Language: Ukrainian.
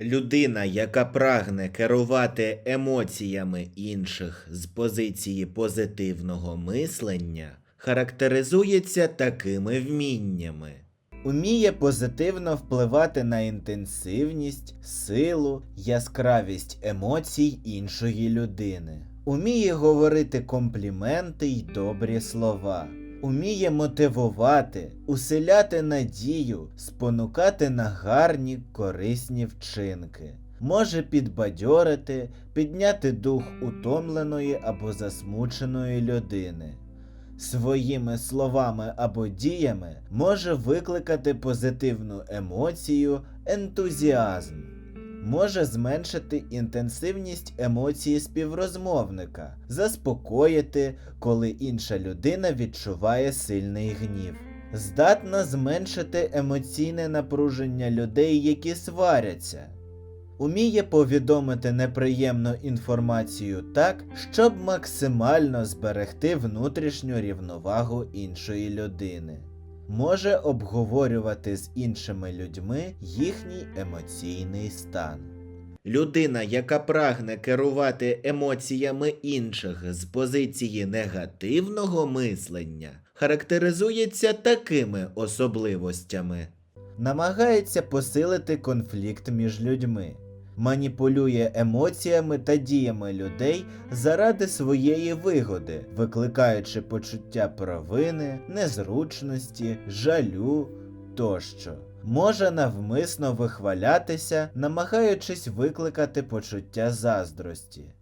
Людина, яка прагне керувати емоціями інших з позиції позитивного мислення, характеризується такими вміннями. Уміє позитивно впливати на інтенсивність, силу, яскравість емоцій іншої людини. Уміє говорити компліменти й добрі слова. Уміє мотивувати, уселяти надію, спонукати на гарні корисні вчинки. Може підбадьорити, підняти дух утомленої або засмученої людини. Своїми словами або діями може викликати позитивну емоцію, ентузіазм, може зменшити інтенсивність емоції співрозмовника, заспокоїти, коли інша людина відчуває сильний гнів, здатна зменшити емоційне напруження людей, які сваряться. Уміє повідомити неприємну інформацію так, щоб максимально зберегти внутрішню рівновагу іншої людини. Може обговорювати з іншими людьми їхній емоційний стан. Людина, яка прагне керувати емоціями інших з позиції негативного мислення, характеризується такими особливостями. Намагається посилити конфлікт між людьми, маніпулює емоціями та діями людей заради своєї вигоди, викликаючи почуття провини, незручності, жалю тощо. Може навмисно вихвалятися, намагаючись викликати почуття заздрості.